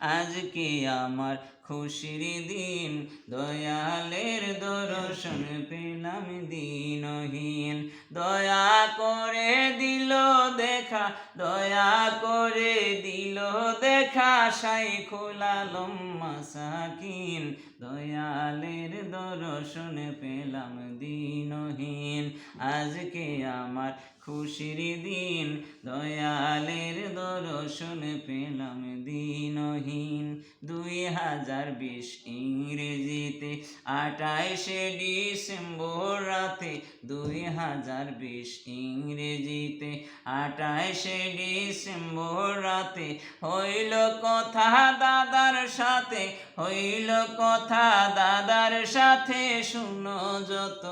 আজকে আমার খুশির দিন, দয়ালের দর্শন পেলাম দিনহীন। দয়া করে দিল দেখা, দয়া করে দিল দেখা, সাই খোলালম মাসাকিন দয়ালের দর্শন পেলাম দিনহীন। আজকে আমার খুশির দিন, দয়ালের দর্শন পেলাম দিনহীন। দুই হাজার বিশ ইংরেজিতে, আঠাইশে ডিসেম্বর রাতে, দুই হাজার বিশ ইংরেজিতে, আঠাইশে ডিসেম্বর রাতে, হইল কথা দাদার সাথে, হইল কথা দাদার সাথে শুনো যত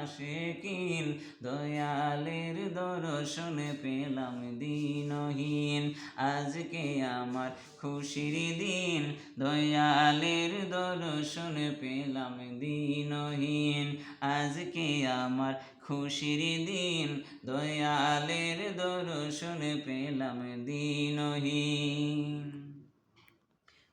আসে কিন দয়ালের দর্শন পেলাম দিনহীন। আজকে আমার খুশির দিন, দয়ালের দর্শন পেলাম দিনহীন। আজকে আমার খুশির দিন, দয়ালের দর্শন পেলাম দিনহীন।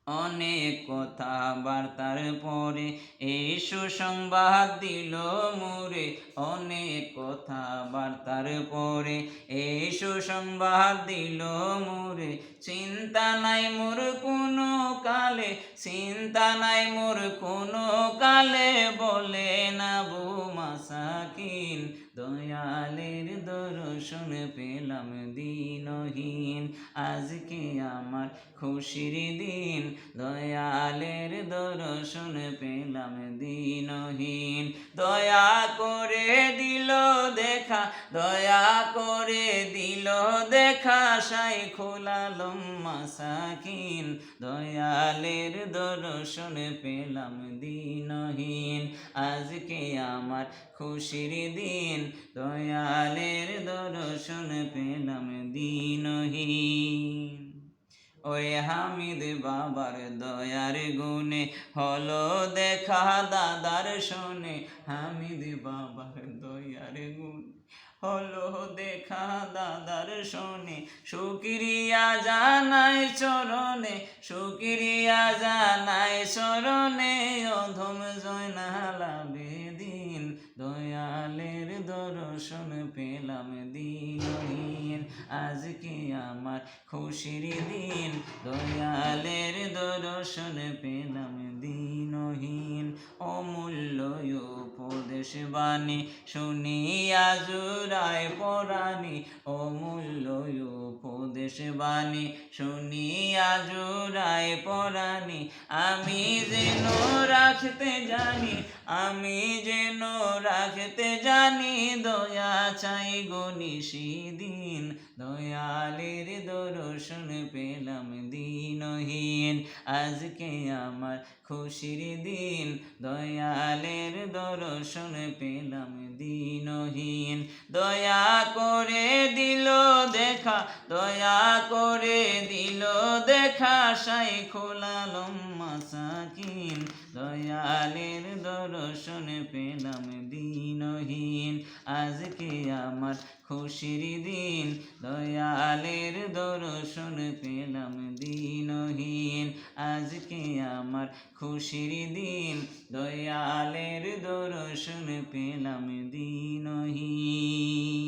অনেক কথা বার্তার পরে এই সুসংবাদ দিল মোরে। অনেক কথা বার্তার পরে এই সুসংবাদ দিল মোরে। চিন্তা নাই মোর কোনো কালে, চিন্তা নাই মোর কোনো কালে বলে না বু মাসাকিন দয়ালের দর্শন পেলাম দিনহীন। আজকে আমার খুশির দিন। দয়ালের দর্শন পেলাম দিনহীন। দয়া করে দিল দেখা, দয়া করে দিল দেখা সাই খোলালম মাসাকিন। দয়ালের দর্শন পেলাম দিনহীন। আজকে আমার খুশির দিন। দয়ালের দর্শন পেলাম দিনহীন। ওই হামিদ বাবার দয়ার গুণে হলো দেখা দাদার শোনে। হামিদ বাবার দয়ার গুণ হলো দেখা দাদার শোনে। সুক্রিয়া জানাই চরণে সুক্রিয়া জানাই চরণে, অধম জয়নালা আমার খুশির দিন দয়ালের দর্শন পেলাম দিনহীন। অমূল্য উপদেশ বাণী শুনিয়া জুড়ায় পরাণী অমূল্য উপদেশ বাণী শুনিয়া জুড়ায় পরাণী, আমি যেন রাখতে জানি, আমি যেন রাখতে জানি, দয়া চাই গনিশি দিন, দয়ালের দর্শন পেলাম দিনহীন, আজকে আমার খুশির দিন, দয়ালের দর্শন পেলাম দিনহীন। দয়া করে দিল দেখা, দয়া করে দিল দেখা সাই খোলালম মাসাকিন। দয়ালের দর্শন পেলাম দিনহীন। আজকে আমার খুশির দিন দয়ালের দর্শন পেলাম দিনহীন। আজকে আমার খুশির দিন দয়ালের দর্শন পেলাম দিনহীন।